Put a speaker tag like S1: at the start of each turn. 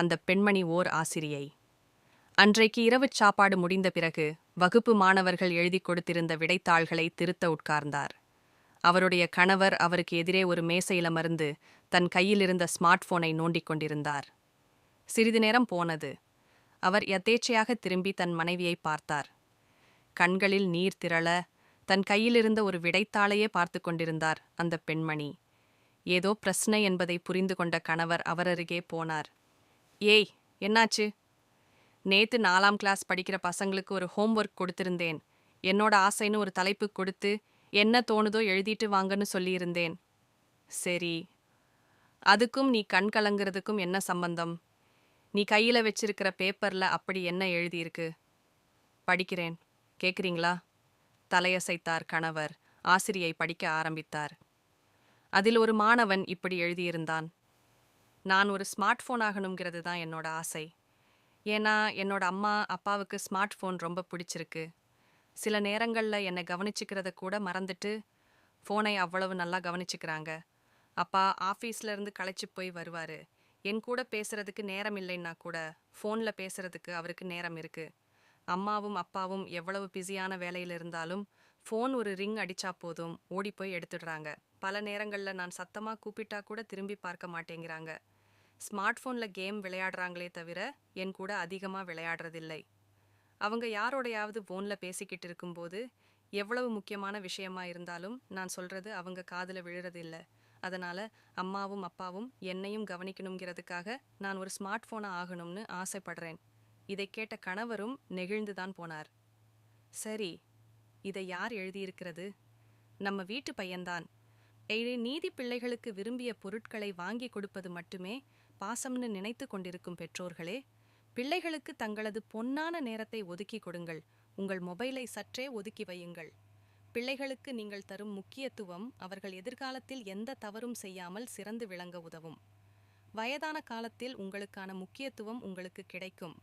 S1: அந்த பெண்மணி ஓர் ஆசிரியை. அன்றைக்கு இரவுச் சாப்பாடு முடிந்த பிறகு வகுப்பு மாணவர்கள் எழுதிக் கொடுத்திருந்த விடைத்தாள்களை திருத்த உட்கார்ந்தார். அவருடைய கணவர் அவருக்கு எதிரே ஒரு மேசையில் அமர்ந்து தன் கையில் இருந்த ஸ்மார்ட் போனை நோண்டிக் கொண்டிருந்தார். சிறிது நேரம் போனது. அவர் யதேச்சையாக திரும்பி தன் மனைவியை பார்த்தார். கண்களில் நீர் திரள தன் கையிலிருந்த ஒரு விடைத்தாளையே பார்த்து கொண்டிருந்தார் அந்த பெண்மணி. ஏதோ பிரச்சனை என்பதை புரிந்து கொண்ட கணவர் அவரருகே போனார். ஏய் என்னாச்சு? நேத்து நாலாம் கிளாஸ் படிக்கிற பசங்களுக்கு ஒரு ஹோம்ஒர்க் கொடுத்திருந்தேன். என்னோட ஆசைன்னு ஒரு தலைப்பு கொடுத்து என்ன தோணுதோ எழுதிட்டு வாங்கன்னு சொல்லியிருந்தேன். சரி அதுக்கும் நீ கண் கலங்குறதுக்கும் என்ன சம்பந்தம்? நீ கையில் வச்சிருக்கிற பேப்பரில் அப்படி என்ன எழுதியிருக்கு? படிக்கிறேன். கேக்குறீங்களா? தலையசைத்தார் கணவர். ஆசிரியை படிக்க ஆரம்பித்தார். அதில் ஒரு மாணவன் இப்படி எழுதியிருந்தான். நான் ஒரு ஸ்மார்ட் ஃபோன் ஆகணுங்கிறது தான் என்னோட ஆசை. ஏன்னா என்னோட அம்மா அப்பாவுக்கு ஸ்மார்ட் ஃபோன் ரொம்ப பிடிச்சிருக்கு. சில நேரங்களில் என்னை கவனிச்சுக்கிறத கூட மறந்துட்டு ஃபோனை அவ்வளவு நல்லா கவனிச்சுக்கிறாங்க. அப்பா ஆஃபீஸ்ல இருந்து போய் வருவார். என் கூட பேசுறதுக்கு நேரம் இல்லைன்னா கூட ஃபோனில் பேசுறதுக்கு அவருக்கு நேரம் இருக்கு. அம்மாவும் அப்பாவும் எவ்வளவு பிஸியான வேலையில் இருந்தாலும் ஃபோன் ஒரு ரிங் அடிச்சா போதும் ஓடி போய் எடுத்துடுறாங்க. பல நேரங்களில் நான் சத்தமாக கூப்பிட்டா கூட திரும்பி பார்க்க மாட்டேங்கிறாங்க. ஸ்மார்ட் ஃபோனில் கேம் விளையாடுறாங்களே தவிர என் கூட அதிகமாக விளையாடுறதில்லை. அவங்க யாரோடையாவது ஃபோனில் பேசிக்கிட்டு இருக்கும்போது எவ்வளவு முக்கியமான விஷயமா இருந்தாலும் நான் சொல்றது அவங்க காதில் விழுறதில்ல. அதனால அம்மாவும் அப்பாவும் என்னையும் கவனிக்கணுங்கிறதுக்காக நான் ஒரு ஸ்மார்ட் ஃபோனை ஆகணும்னு ஆசைப்படுறேன். இதை கேட்ட கணவரும் நெகிழ்ந்து தான் போனார். சரி இதை யார் எழுதியிருக்கிறது? நம்ம வீட்டு பையன்தான். ஏழை நீதி பிள்ளைகளுக்கு விரும்பிய பொருட்களை வாங்கி கொடுப்பது மட்டுமே பாசம்னு நினைத்து கொண்டிருக்கும் பெற்றோர்களே பிள்ளைகளுக்கு தங்களது பொன்னான நேரத்தை ஒதுக்கி கொடுங்கள். உங்கள் மொபைலை சற்றே ஒதுக்கி வையுங்கள். பிள்ளைகளுக்கு நீங்கள் தரும் முக்கியத்துவம் அவர்கள் எதிர்காலத்தில் எந்த தவறும் செய்யாமல் சிறந்து விளங்க உதவும். வயதான காலத்தில் உங்களுக்கான முக்கியத்துவம் உங்களுக்கு கிடைக்கும்.